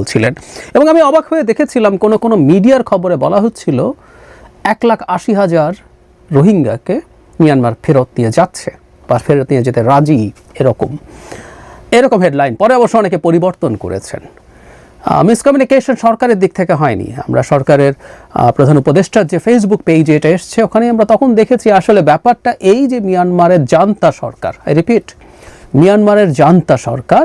বলছিলেন। এবং আমি অবাক হয়ে দেখেছিলাম কোনো কোনো মিডিয়ার খবরে বলা হচ্ছিল, এক লাখ আশি হাজার রোহিঙ্গাকে মিয়ানমার ফেরত নিয়ে যাচ্ছে বা ফেরত নিয়ে যেতে রাজি এরকম। এরকম হেডলাইন পরে অবশ্য অনেকে পরিবর্তন করেছেন। মিসকমিউনিকেশন সরকারের দিক থেকে হয়নি। আমরা সরকারের প্রধান উপদেষ্টার যে ফেসবুক পেজে এটা এসছে, ওখানে আমরা তখন দেখেছি আসলে ব্যাপারটা এই যে মিয়ানমারের জান্তা সরকার আই রিপিট মিয়ানমারের জান্তা সরকার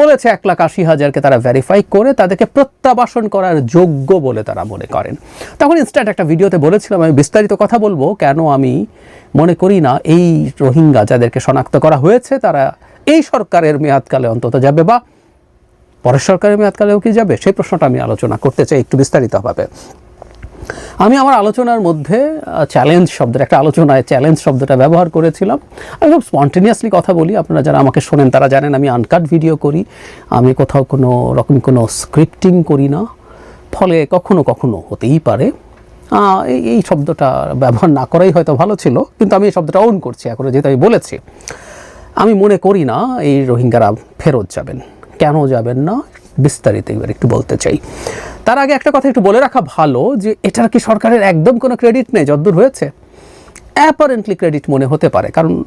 বলেছে, এক লাখ আশি হাজারকে তারা ভেরিফাই করে তাদেরকে প্রত্যাবাসন করার যোগ্য বলে তারা মনে করেন। তখন ইনস্ট্যান্ট একটা ভিডিওতে বলেছিলাম, আমি বিস্তারিত কথা বলব, কেন আমি মনে করি না এই রোহিঙ্গা যাদেরকে শনাক্ত করা হয়েছে, তারা এই সরকারের মেয়াদকালে অন্তত যাবে বা পরের সরকারের মেয়াদকালেও কি যাবে? সেই প্রশ্নটা আমি আলোচনা করতে চাই, একটু বিস্তারিতভাবে। আমি আমার আলোচনার মধ্যে চ্যালেঞ্জ শব্দের, একটা আলোচনায় চ্যালেঞ্জ শব্দটা ব্যবহার করেছিলাম। আমি খুব স্পন্টেনিয়াসলি কথা বলি, আপনারা যারা আমাকে শোনেন তারা জানেন আমি আনকাট ভিডিও করি। আমি কোথাও কোনো রকম কোনো স্ক্রিপ্টিং করি না, ফলে কখনো কখনো হতেই পারে। এই শব্দটা ব্যবহার না করাই হয়তো ভালো ছিল, কিন্তু আমি এই শব্দটা অন করছি এখনও যেহেতু আমি বলেছি। আমি মনে করি না এই রোহিঙ্গারা ফেরত যাবেন। কেন যাবেন না? বিস্তারিত এবার একটু বলতে চাই। তার আগে একটা কথা একটু বলে রাখা ভালো যে, এটার কি সরকারের একদম কোনো ক্রেডিট নেই? যদ্দূর হয়েছে? অ্যাপারেন্টলি ক্রেডিট মনে হতে পারে। কারণ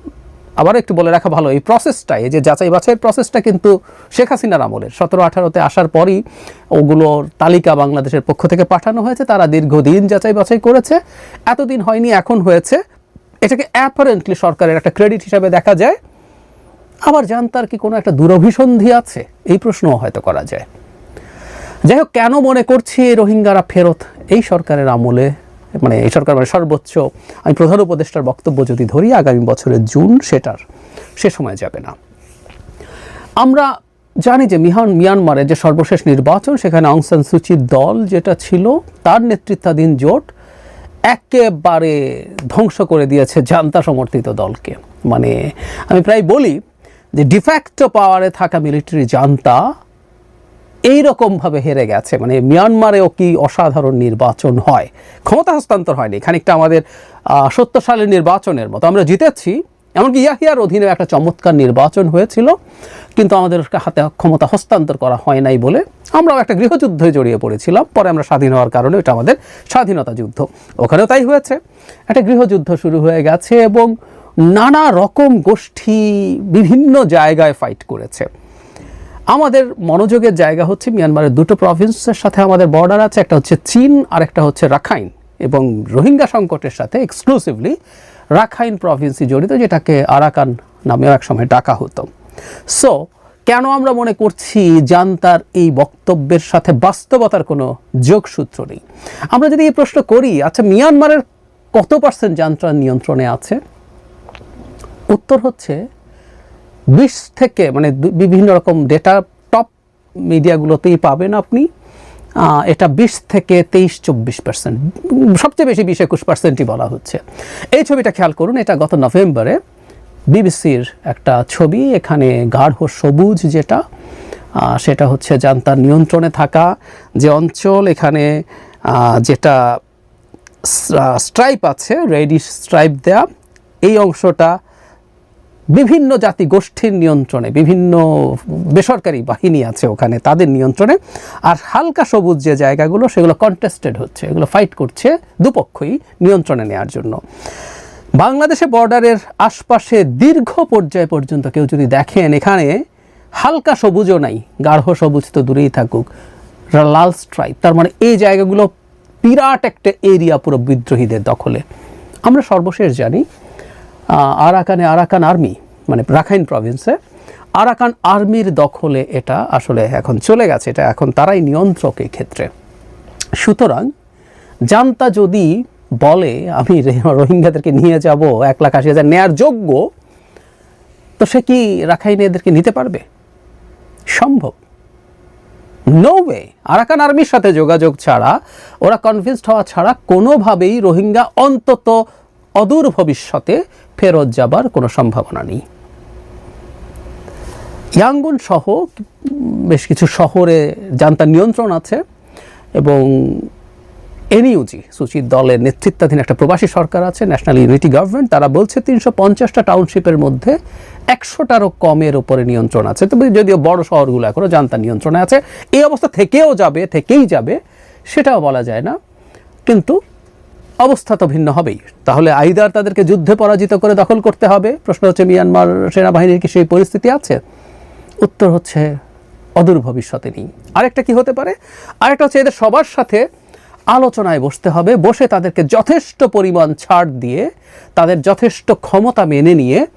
আবার একটু বলে রাখা ভালো, এই প্রসেসটা এই যে যাচাই বাছাইয়ের প্রসেসটা কিন্তু শেখ হাসিনার আমলের। সতেরো আঠারোতে আসার পরই ওগুলোর তালিকা বাংলাদেশের পক্ষ থেকে পাঠানো হয়েছে। তারা দীর্ঘদিন যাচাই বাছাই করেছে। এতদিন হয়নি, এখন হয়েছে। এটাকে অ্যাপারেন্টলি সরকারের একটা ক্রেডিট হিসাবে দেখা যায়। আবার জানতার কি কোনো একটা দুরভিসন্ধি আছে? এই প্রশ্নও হয়তো করা যায়। যাই হোক, কেন মনে করছি রোহিঙ্গারা ফেরত? এই সরকারের আমলে মানে এই সরকার মানে সর্বোচ্চ, আমি প্রধান উপদেষ্টার বক্তব্য যদি ধরি, আগামী বছরের জুন সেটার, সে সময় যাবে না। আমরা জানি যে মিহান মিয়ানমারের যে সর্বশেষ নির্বাচন, সেখানে অং সান সুচির দল যেটা ছিল, তার নেতৃত্বাধীন জোট একেবারে ধ্বংস করে দিয়েছে জান্তা সমর্থিত দলকে। মানে আমি প্রায় বলি যে ডিফ্যাক্টো পাওয়ারে থাকা মিলিটারি জান্তা এইরকমভাবে হেরে গেছে। মানে মিয়ানমারেও কি অসাধারণ নির্বাচন হয়? ক্ষমতা হস্তান্তর হয়নি। খানিকটা আমাদের সত্তর সালের নির্বাচনের মতো। আমরা জিতেছি, এমনকি ইয়াহিয়ার অধীনে একটা চমৎকার নির্বাচন হয়েছিল, কিন্তু আমাদের হাতে ক্ষমতা হস্তান্তর করা হয় নাই বলে আমরাও একটা গৃহযুদ্ধে জড়িয়ে পড়েছিলাম। পরে আমরা স্বাধীন হওয়ার কারণে এটা আমাদের স্বাধীনতা যুদ্ধ। ওখানেও তাই হয়েছে। একটা গৃহযুদ্ধ শুরু হয়ে গেছে এবং নানা রকম গোষ্ঠী বিভিন্ন জায়গায় ফাইট করেছে। আমাদের মনোযোগের জায়গা হচ্ছে মিয়ানমারের দুটো প্রভিন্সের সাথে আমাদের বর্ডার আছে, একটা হচ্ছে চীন, আর একটা হচ্ছে রাখাইন এবং রোহিঙ্গা সংকটের সাথে এক্সক্লুসিভলি রাখাইন প্রভিন্সই জড়িত, যেটাকে আরাকান নামেও এক সময় ডাকা হতো। সো কেন আমরা মনে করছি জান্তার এই বক্তব্যের সাথে বাস্তবতার কোনো যোগসূত্র নেই? আমরা যদি এই প্রশ্ন করি আচ্ছা মিয়ানমারের কত পার্সেন্ট জান্তার নিয়ন্ত্রণে আছে? উত্তর হচ্ছে বিশ থেকে মানে বিভিন্ন রকম ডেটা টপ মিডিয়াগুলোতেই পাবেন আপনি। এটা বিশ থেকে তেইশ, চব্বিশ পার্সেন্ট সবচেয়ে বেশি বিশ একুশ পার্সেন্টই বলা হচ্ছে। এই ছবিটা খেয়াল করুন, এটা গত নভেম্বরে বিবিসির একটা ছবি, এখানে গাঢ় সবুজ যেটা সেটা হচ্ছে জান্তার নিয়ন্ত্রণে থাকা যে অঞ্চল, এখানে যেটা স্ট্রাইপ আছে রেডিশ স্ট্রাইপ দেয়া, এই অংশটা বিভিন্ন জাতি গোষ্ঠীর নিয়ন্ত্রণে, বিভিন্ন বেসরকারি বাহিনী আছে ওখানে, তাদের নিয়ন্ত্রণে। আর হালকা সবুজ যে জায়গাগুলো, সেগুলো কন্টেস্টেড হচ্ছে, এগুলো ফাইট করছে দুপক্ষই নিয়ন্ত্রণে নেওয়ার জন্য। বাংলাদেশে বর্ডারের আশপাশে দীর্ঘ পর্যায় পর্যন্ত কেউ যদি দেখেন এখানে, হালকা সবুজও নাই, গাঢ় সবুজ তো দূরেই থাকুক। লাল স্ট্রাইপ তার মানে এই জায়গাগুলো বিরাট একটা এরিয়া পুরো বিদ্রোহীদের দখলে। আমরা সর্বশেষ জানি আরাকানে আরাকান আর্মি মানে রাখাইন প্রভিন্সে আরাকান আর্মির দখলে এটা আসলে এখন চলে গেছে, এটা এখন তারাই নিয়ন্ত্রক এই ক্ষেত্রে সুতরাং জান্তা যদি বলে, আমি রোহিঙ্গাদেরকে নিয়ে যাব, এক লাখ আশি হাজার নেয়ার যোগ্য, তো সে কি রাখাইনে এদেরকে নিতে পারবে? সম্ভব। নো ওয়ে আরাকান আর্মির সাথে যোগাযোগ ছাড়া, ওরা কনভিন্সড হওয়া ছাড়া কোনোভাবেই রোহিঙ্গা অন্তত অদূর ভবিষ্যতে ফেরত যাবার কোনো সম্ভাবনা নেই। ইয়াঙ্গুন সহ বেশ কিছু শহরে জান্তার নিয়ন্ত্রণ আছে এবং এনইউজি সুচির দলের নেতৃত্বাধীন একটা প্রবাসী সরকার আছে ন্যাশনাল ইউনিটি গভর্নমেন্ট তারা বলছে তিনশো পঞ্চাশটা টাউনশিপের মধ্যে একশোটারও কমের উপরে নিয়ন্ত্রণ আছে। তবে যদিও বড় শহরগুলো এখনও জান্তা নিয়ন্ত্রণে আছে, এই অবস্থা থেকেও যাবে, থেকেই যাবে, সেটাও বলা যায় না। কিন্তু অবস্থা তো ভিন্ন হবেই। তাহলে আইদার তাদেরকে যুদ্ধে পরাজিত করে দখল করতে হবে? প্রশ্ন হচ্ছে, মিয়ানমার সেনাবাহিনীর কি সেই পরিস্থিতি আছে? উত্তর হচ্ছে, অদূর ভবিষ্যতে নেই। আরেকটা কি হতে পারে? আরেকটা হচ্ছে, এদের সবার সাথে আলোচনায় বসতে হবে, বসে তাদেরকে যথেষ্ট পরিমাণ ছাড় দিয়ে, তাদের যথেষ্ট ক্ষমতা মেনে নিয়ে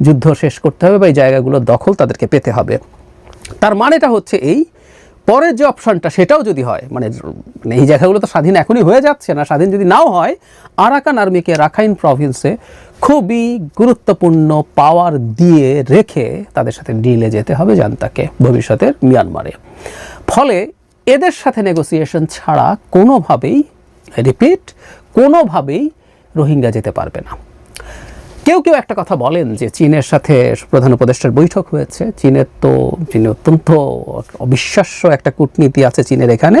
যুদ্ধ শেষ করতে হবে বা এই জায়গাগুলো দখল তাদেরকে পেতে হবে। তার মানেটা হচ্ছে এই পরের যে অপশনটা সেটাও যদি হয় মানে মানে এই জায়গাগুলো তো স্বাধীন এখনই হয়ে যাচ্ছে না, স্বাধীন যদি নাও হয়, আরাকান আর্মিকে রাখাইন প্রভিন্সে খুবই গুরুত্বপূর্ণ পাওয়ার দিয়ে রেখে তাদের সাথে ডিলে যেতে হবে জান্তাকে ভবিষ্যতের মিয়ানমারে ফলে এদের সাথে নেগোসিয়েশন ছাড়া কোনোভাবেই রিপিট কোনোভাবেই রোহিঙ্গা যেতে পারবে না। কেউ কেউ একটা কথা বলেন যে চীনের সাথে প্রধান উপদেষ্টার বৈঠক হয়েছে। চীনের তো, চীনে অত্যন্ত অবিশ্বাস্য একটা কূটনীতি আছে চীনের এখানে।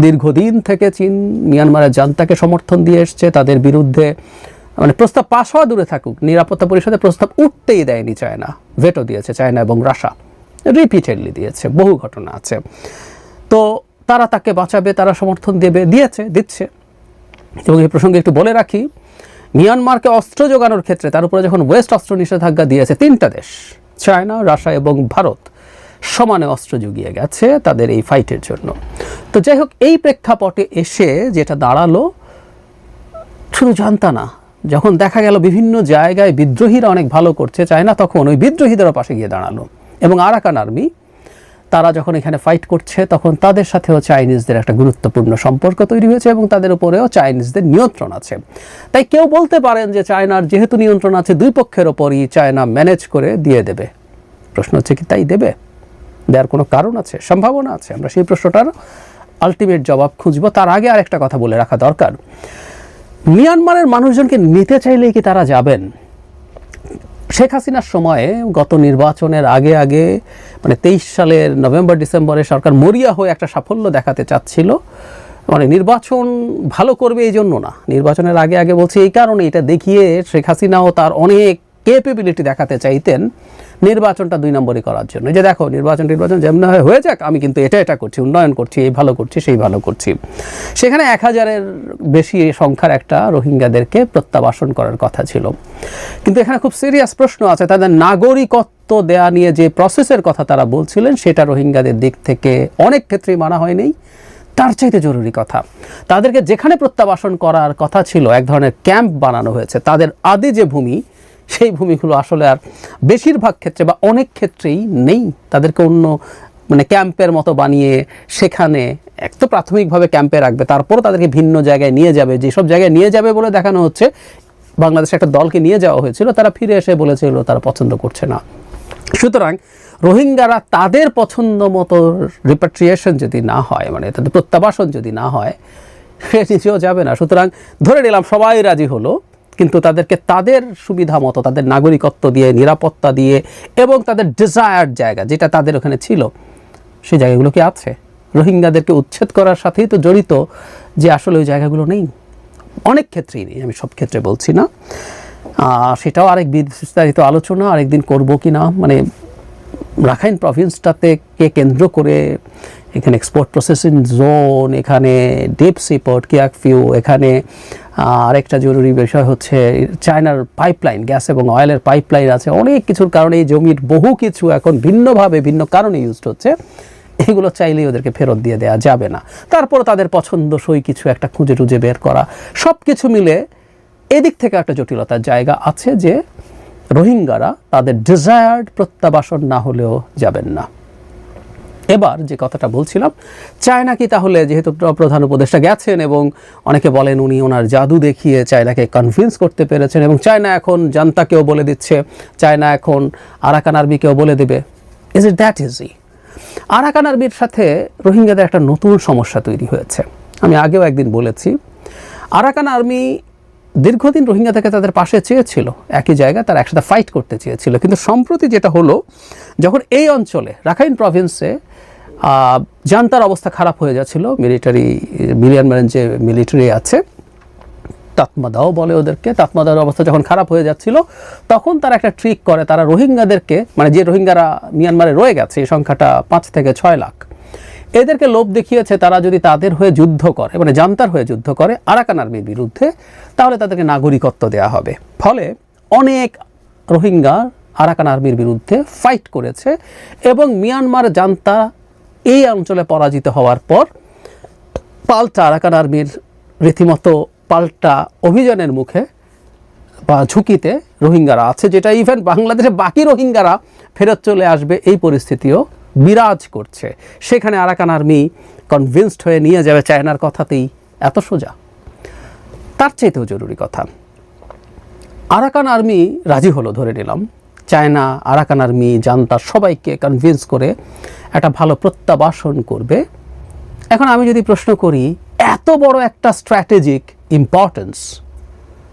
দীর্ঘদিন থেকে চীন, মিয়ানমারের জান্তাকে সমর্থন দিয়ে এসছে। তাদের বিরুদ্ধে মানে প্রস্তাব পাশ হওয়া দূরে থাকুক, নিরাপত্তা পরিষদে প্রস্তাব উঠতেই দেয়নি চায়না। ভেটো দিয়েছে চায়না এবং রাশা রিপিটেডলি দিয়েছে, বহু ঘটনা আছে। তো তারা তাকে বাঁচাবে, তারা সমর্থন দেবে, দিয়েছে, দিচ্ছে। এবং এই প্রসঙ্গে একটু বলে রাখি মিয়ানমারকে অস্ত্র যোগানোর ক্ষেত্রে তার উপরে যখন ওয়েস্ট অস্ত্র নিষেধাজ্ঞা দিয়েছে তিনটা দেশ, চায়না, রাশিয়া এবং ভারত, সমানে অস্ত্র জুগিয়ে গেছে তাদের এই ফাইটের জন্য। তো যাই হোক, এই প্রেক্ষাপটে এসে যেটা দাঁড়াল, শুধু জানতা না, যখন দেখা গেল বিভিন্ন জায়গায় বিদ্রোহীরা অনেক ভালো করছে, চায়না তখন ওই বিদ্রোহীদেরও পাশে গিয়ে দাঁড়াল। এবং আরাকান আর্মি তারা যখন এখানে ফাইট করছে, তখন তাদের সাথেও চাইনিজদের একটা গুরুত্বপূর্ণ সম্পর্ক তৈরি হয়েছে এবং তাদের উপরেও চাইনিজদের নিয়ন্ত্রণ আছে। তাই কেউ বলতে পারেন যে চায়নার যেহেতু নিয়ন্ত্রণ আছে, দুই পক্ষের ওপরই চায়না ম্যানেজ করে দিয়ে দেবে। প্রশ্ন হচ্ছে কি তাই দেবে? দেওয়ার কোনো কারণ আছে? সম্ভাবনা আছে। আমরা সেই প্রশ্নটার আলটিমেট জবাব খুঁজব। তার আগে আরেকটা কথা বলে রাখা দরকার। মিয়ানমারের মানুষজনকে নিতে চাইলেই কি তারা যাবেন? শেখ হাসিনার সময়ে গত নির্বাচনের আগে আগে মানে তেইশ সালের নভেম্বর, ডিসেম্বরে সরকার মরিয়া হয়ে একটা সাফল্য দেখাতে চাচ্ছিল। মানে নির্বাচন ভালো করবে এই জন্য না। নির্বাচনের আগে আগে বলছি এই কারণে এটা দেখিয়ে শেখ হাসিনাও তার অনেক কেপেবিলিটি দেখাতে চাইতেন নির্বাচনটা দুই নম্বরই করার জন্য। যে দেখো, নির্বাচন নির্বাচন যেমন হয়, হয়ে যাক, আমি কিন্তু এটা এটা করছি, উন্নয়ন করছি, এই ভালো করছি, সেই ভালো করছি। সেখানে এক হাজারের বেশি সংখ্যার একটা রোহিঙ্গাদেরকে প্রত্যাবাসন করার কথা ছিল। কিন্তু এখানে খুব সিরিয়াস প্রশ্ন আছে, তাদের নাগরিকত্ব দেয়া নিয়ে যে প্রসেসের কথা তারা বলছিলেন, সেটা রোহিঙ্গাদের দিক থেকে অনেক ক্ষেত্রেই মানা হয়নি। তার চাইতে জরুরি কথা, তাদেরকে যেখানে প্রত্যাবাসন করার কথা ছিল, এক ধরনের ক্যাম্প বানানো হয়েছে, তাদের আদি যে ভূমি সেই ভূমিগুলো আসলে আর বেশিরভাগ ক্ষেত্রে বা অনেক ক্ষেত্রেই নেই। তাদেরকে অন্য মানে ক্যাম্পের মতো বানিয়ে সেখানে এক তো প্রাথমিকভাবে ক্যাম্পে রাখবে, তারপরও তাদেরকে ভিন্ন জায়গায় নিয়ে যাবে। যেসব জায়গায় নিয়ে যাবে বলে দেখানো হচ্ছে, বাংলাদেশে একটা দলকে নিয়ে যাওয়া হয়েছিল, তারা ফিরে এসে বলেছিল তারা পছন্দ করছে না। সুতরাং রোহিঙ্গারা তাদের পছন্দ মতো রিপাট্রিয়েশন যদি না হয় মানে তাদের প্রত্যাবাসন যদি না হয়, সে নিজেও যাবে না। সুতরাং ধরে নিলাম সবাই রাজি হলো কিন্তু তাদেরকে তাদের সুবিধা মতো, তাদের নাগরিকত্ব দিয়ে, নিরাপত্তা দিয়ে এবং তাদের ডিজায়ার্ড জায়গা যেটা তাদের ওখানে ছিল সেই জায়গাগুলো কি আছে? রোহিঙ্গাদেরকে উচ্ছেদ করার সাথেই তো জড়িত যে আসলে ওই জায়গাগুলো নেই। অনেক ক্ষেত্রেই নেই, আমি সব ক্ষেত্রে বলছি না। সেটাও আরেক বিস্তারিত আলোচনা, আরেকদিন করব কি না মানে রাখাইন প্রভিন্সটাতে কে কেন্দ্র করে এখানে এক্সপোর্ট প্রসেসিং জোন এখানে ডিপ সিপোর্ট কিয়াকফিউ এখানে আরেকটা জরুরি বিষয় হচ্ছে চায়নার পাইপলাইন গ্যাস এবং অয়েলের পাইপলাইন আছে। অনেক কিছুর কারণে এই জমির বহু কিছু এখন ভিন্নভাবে, ভিন্ন কারণে ইউজড হচ্ছে। এগুলো চাইলেই ওদেরকে ফেরত দিয়ে দেওয়া যাবে না। তারপর তাদের পছন্দসই কিছু একটা খুঁজে টুজে বের করা। সব কিছু মিলে এদিক থেকে একটা জটিলতার জায়গা আছে যে রোহিঙ্গারা তাদের ডিজায়ার্ড প্রত্যাবাসন না হলেও যাবেন না। এবার যে কথাটা বলছিলাম, চায়না কি তাহলে যেহেতু প্রধান উপদেষ্টা গেছেন এবং অনেকে বলেন উনি ওনার জাদু দেখিয়ে চায়নাকে কনভিন্স করতে পেরেছেন এবং চায়না এখন জান্তাকেও বলে দিচ্ছে, চায়না এখন আরাকান আর্মিকেও বলে দেবে। Is it that easy Arakan আর্মির সাথে রোহিঙ্গাদের একটা নতুন সমস্যা তৈরি হয়েছে। আমি আগেও একদিন বলেছি, আরাকান আর্মি দীর্ঘদিন রোহিঙ্গা থেকে তাদের পাশে চেয়েছিল, একই জায়গায় তারা একসাথে ফাইট করতে চেয়েছিল। কিন্তু সম্প্রতি যেটা হলো, যখন এই অঞ্চলে, রাখাইন প্রভিন্সে জান্তার অবস্থা খারাপ হয়ে যাচ্ছিল মিলিটারি মিলিয়ান যে মিলিটারি আছে, তাতমাদাও বলে ওদেরকে, তাতমাদার অবস্থা যখন খারাপ হয়ে যাচ্ছিল, তখন তারা একটা ট্রিক করে, তারা রোহিঙ্গাদেরকে মানে যে রোহিঙ্গারা মিয়ানমারে রয়ে গেছে, এই সংখ্যাটা পাঁচ থেকে ছয় লাখ এদেরকে লোভ দেখিয়েছে তারা যদি তাদের হয়ে যুদ্ধ করে মানে জান্তার হয়ে যুদ্ধ করে আরাকান আর্মির বিরুদ্ধে, তাহলে তাদেরকে নাগরিকত্ব দেওয়া হবে। ফলে অনেক রোহিঙ্গা আরাকান আর্মির বিরুদ্ধে ফাইট করেছে এবং মিয়ানমার জান্তা এই অঞ্চলে পরাজিত হওয়ার পর পাল্টা আরাকান আর্মির রীতিমতো পাল্টা অভিযানের মুখে বা ঝুঁকিতে রোহিঙ্গারা আছে, যেটা ইভেন বাংলাদেশে বাকি রোহিঙ্গারা ফেরত চলে আসবে, এই পরিস্থিতিও বিরাজ করছে। সেখানে আরাকান আর্মি কনভিন্সড হয়ে নিয়ে যাবে চায়নার কথাতেই, এত সোজা। তার চাইতেও জরুরি কথা। আরাকান আর্মি রাজি হলো, ধরে নিলাম। চায়না, আরাকান আর্মি, জান্তা সবাইকে কনভিন্স করে একটা ভালো প্রত্যাবাসন করবে। এখন আমি যদি প্রশ্ন করি, এত বড় একটা স্ট্র্যাটেজিক ইম্পর্টেন্স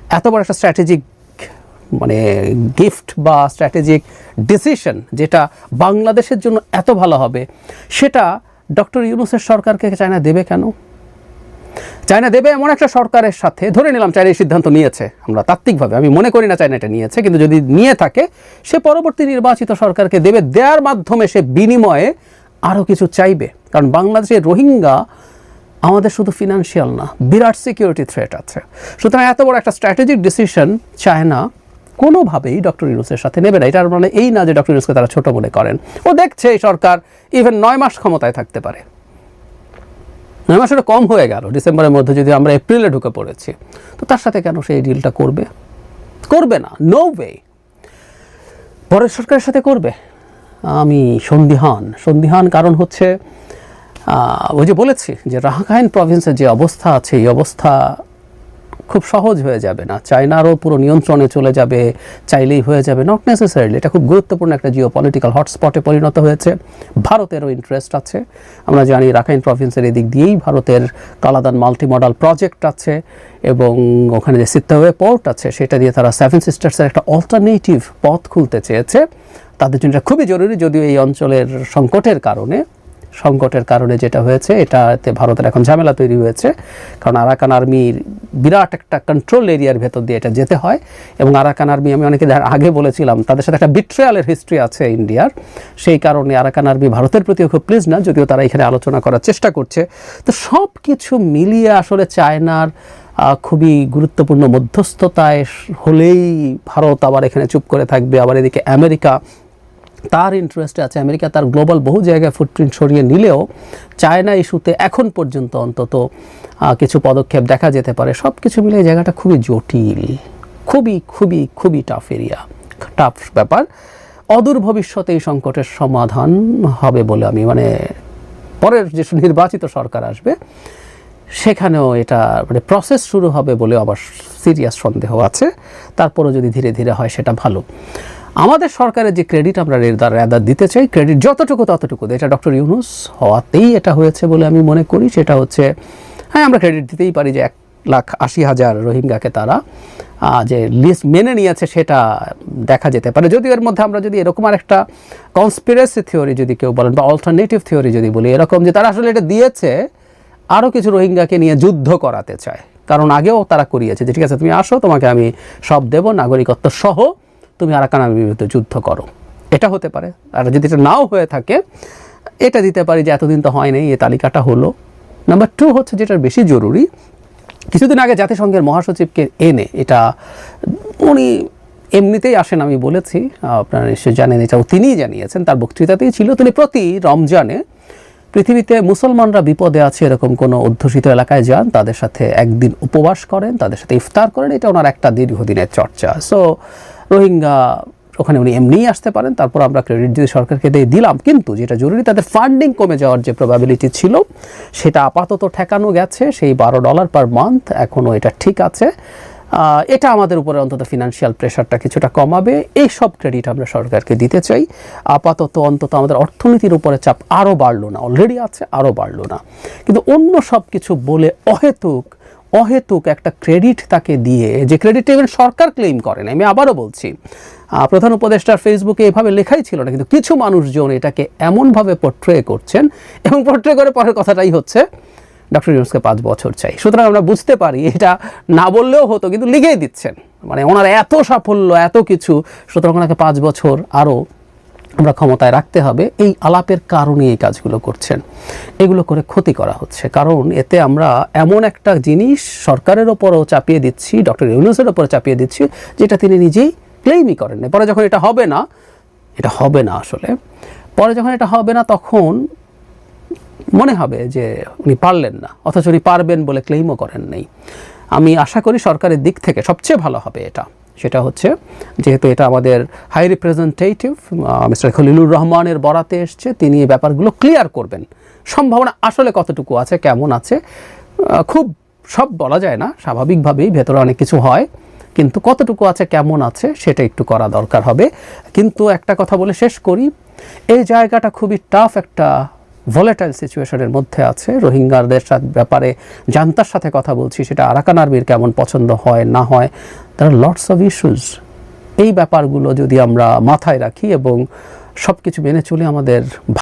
এত বড় একটা স্ট্র্যাটেজিক মানে গিফট বা স্ট্র্যাটেজিক ডিসিশন যেটা বাংলাদেশের জন্য এত ভালো হবে, সেটা ডক্টর ইউনুসের সরকারকে চায়না দেবে কেন? চায়না দেবে এমন একটা সরকারের সাথে, ধরে নিলাম চায়না এই সিদ্ধান্ত নিয়েছে, আমরা তাত্ত্বিকভাবে, আমি মনে করি না চায়না এটা নিয়েছে, কিন্তু যদি নিয়ে থাকে, সে পরবর্তী নির্বাচিত সরকারকে দেবে, দেওয়ার মাধ্যমে সে বিনিময়ে আরও কিছু চাইবে। কারণ বাংলাদেশের রোহিঙ্গা আমাদের শুধু ফিনান্সিয়াল না, বিরাট সিকিউরিটি থ্রেট আছে। সুতরাং এত বড় একটা স্ট্র্যাটেজিক ডিসিশন চায়না কোনোভাবেই ডক্টর ইউনুসের সাথে নেবে না। এটার মানে এই না যে ডক্টর ইউনুসকে তারা ছোট মনে করেন। ও দেখছে এই সরকার ইভেন নয় মাস ক্ষমতায় থাকতে পারে। নয় মাসের কম হয়ে গেল। ডিসেম্বরের মধ্যে যদি আমরা এপ্রিলে ঢুকে পড়েছি, তো তার সাথে কেন সেই ডিলটা করবে? করবে না। নো ওয়ে পরের সরকারের সাথে করবে? আমি সন্দিহান। সন্দিহান কারণ হচ্ছে ওই যে বলেছি যে রাখাইন প্রভিন্সের যে অবস্থা আছে, এই অবস্থা খুব সহজ হয়ে যাবে না। চায়নারও পুরো নিয়ন্ত্রণে চলে যাবে, চাইলেই হয়ে যাবে নট নেসেসারিলি এটা খুব গুরুত্বপূর্ণ একটা জিও পলিটিক্যাল হটস্পটে পরিণত হয়েছে। ভারতেরও ইন্টারেস্ট আছে। আমরা জানি রাখাইন প্রভিন্সের এদিক দিয়েই ভারতের কালাদান মাল্টি মডাল প্রজেক্ট আছে এবং ওখানে যে সিত্তাওয়ে পোর্ট আছে, সেটা দিয়ে তারা সেভেন সিস্টার্সের একটা অল্টারনেটিভ পথ খুলতে চেয়েছে। তাদের জন্য খুবই জরুরি, যদিও এই অঞ্চলের সংকটের কারণে। সংকটের কারণে যেটা হয়েছে, এটাতে ভারতের এখন ঝামেলা তৈরি হয়েছে। কারণ আরাকান আর্মির বিরাট একটা কন্ট্রোল এরিয়ার ভেতর দিয়ে এটা যেতে হয় এবং আরাকান আর্মি, আমি অনেকে আগে বলেছিলাম, তাদের সাথে একটা বিট্রেয়ালের হিস্ট্রি আছে ইন্ডিয়ার। সেই কারণে আরাকান আর্মি ভারতের প্রতিও খুব প্লিজ না, যদিও তারা এখানে আলোচনা করার চেষ্টা করছে। তো সব কিছু মিলিয়ে আসলে চায়নার খুবই গুরুত্বপূর্ণ মধ্যস্থতায় হলেই ভারত আবার এখানে চুপ করে থাকবে। আবার এদিকে আমেরিকা তার ইন্টারেস্টে আছে আমেরিকা, তার গ্লোবাল বহু জায়গায় ফুটপ্রিন্ট সরিয়ে নিলেও চায়না ইস্যুতে এখন পর্যন্ত অন্তত কিছু পদক্ষেপ দেখা যেতে পারে। সব কিছু মিলে জায়গাটা খুবই জটিল, খুবই খুবই খুবই টাফ এরিয়া টাফ ব্যাপার। অদূর ভবিষ্যতে এই সংকটের সমাধান হবে বলে আমি মানে পরের যে নির্বাচিত সরকার আসবে, সেখানেও এটা মানে প্রসেস শুরু হবে বলে আবার সিরিয়াস সন্দেহ আছে। তারপরও যদি ধীরে ধীরে হয় সেটা ভালো। আমাদের সরকারের যে ক্রেডিট আমরা রেদার দিতে চাই ক্রেডিট যতটুকু ততটুকু এটা ডক্টর ইউনুস হওয়াতেই এটা হয়েছে বলে আমি মনে করি। সেটা হচ্ছে হ্যাঁ আমরা ক্রেডিট দিতেই পারি যে এক লাখ আশি হাজার রোহিঙ্গাকে তারা যে লিস্ট মেনে নিয়েছে সেটা দেখা যেতে পারে। যদিও এর মধ্যে আমরা যদি এরকম আর একটা কনস্পিরেসি থিওরি যদি কেউ বলেন বা অল্টারনেটিভ থিওরি যদি বলি, এরকম যে তারা আসলে এটা দিয়েছে আরও কিছু রোহিঙ্গাকে নিয়ে যুদ্ধ করাতে চায়। কারণ আগেও তারা করিয়েছে যে, ঠিক আছে, তুমি আসো, তোমাকে আমি সব দেব, নাগরিকত্ব সহ তুমি আরাকান আর্মির বিরুদ্ধে যুদ্ধ করো। এটা হতে পারে। আর যদি এটা নাও হয়ে থাকে, এটা দিতে পারি যে এতদিন তো হয় হয়নি এ তালিকাটা হলো। নাম্বার টু হচ্ছে যেটা বেশি জরুরি, কিছুদিন আগে জাতিসংঘের মহাসচিবকে এনে এটা, উনি এমনিতেই আসেন আমি বলেছি, আপনারা নিশ্চয়ই জানেন, এটাও তিনিই জানিয়েছেন, তার বক্তৃতাতেই ছিল। তিনি প্রতি রমজানে পৃথিবীতে মুসলমানরা বিপদে আছে এরকম কোনো অধ্যুষিত এলাকায় যান, তাদের সাথে একদিন উপবাস করেন, তাদের সাথে ইফতার করেন, এটা ওনার একটা দীর্ঘদিনের চর্চা। সো রোহিঙ্গা ওখানে উনি এমনিই আসতে পারেন, তারপর আমরা ক্রেডিট যদি সরকারকে দিয়ে দিলাম। কিন্তু যেটা জরুরি, তাদের ফান্ডিং কমে যাওয়ার যে প্রবাবিলিটি ছিল, সেটা আপাতত ঠেকানো গেছে। সেই বারো ডলার পার মান্থ এখনও এটা ঠিক আছে। এটা আমাদের উপরে অন্তত ফিনান্সিয়াল প্রেশারটা কিছুটা কমাবে। এই সব ক্রেডিট আমরা সরকারকে দিতে চাই। আপাতত অন্তত আমাদের অর্থনীতির উপরে চাপ আরও বাড়লো না অলরেডি আছে আরও বাড়লো না। কিন্তু অন্য সব কিছু বলে অহেতুক অহেতুক একটা ক্রেডিট তাকে দিয়ে, যে ক্রেডিট ইভেন সরকার ক্লেম করেন। আমি আবারও বলছি প্রধান উপদেষ্টার ফেসবুকে এভাবে লেখাই ছিল না, কিন্তু কিছু মানুষজন এটাকে এমনভাবে পোট্রে করছেন এবং পোট্রে করে পরের কথাটাই হচ্ছে ডক্টর ইউনুসকে পাঁচ বছর চাই। সুতরাং আমরা বুঝতে পারি এটা না বললেও হতো, কিন্তু লিখেই দিচ্ছেন। মানে ওনার এত সাফল্য, এত কিছু, সুতরাং ওনাকে পাঁচ বছর আরও আমরা ক্ষমতায় রাখতে হবে, এই আলাপের কারণে এই কাজগুলো করছেন। এগুলো করে ক্ষতি করা হচ্ছে। কারণ এতে আমরা এমন একটা জিনিস সরকারের ওপরও চাপিয়ে দিচ্ছি, ডক্টর ইউনুসের ওপরে চাপিয়ে দিচ্ছি, যেটা তিনি নিজেই ক্লেইমই করেন না। পরে যখন এটা হবে না, এটা হবে না আসলে। পরে যখন এটা হবে না, তখন মনে হবে যে উনি পারলেন না, অথচ উনি পারবেন বলে ক্লেইমও করেন নেই। আমি আশা করি সরকারের দিক থেকে সবচেয়ে ভালো হবে এটা। সেটা হচ্ছে, যেহেতু এটা আমাদের হাই রিপ্রেজেন্টেটিভ মিস্টার খলিলুর রহমানের বরাতে এসছে, তিনি এই ব্যাপারগুলো ক্লিয়ার করবেন। সম্ভাবনা আসলে কতটুকু আছে, কেমন আছে খুব সব বলা যায় না, স্বাভাবিকভাবেই ভেতরে অনেক কিছু হয়, কিন্তু কতটুকু আছে, কেমন আছে, সেটা একটু করা দরকার হবে। কিন্তু একটা কথা বলে শেষ করি, এই জায়গাটা খুবই টাফ একটা ভলেটাইল সিচুয়েশনের মধ্যে আছে। রোহিঙ্গাদের সাথে ব্যাপারে জান্তার সাথে কথা বলছি, সেটা আরাকান আর্মির কেমন পছন্দ হয়, না হয় তার লটস অফ ইস্যুস এই ব্যাপারগুলো যদি আমরা মাথায় রাখি এবং সব কিছু মেনে চলে আমাদের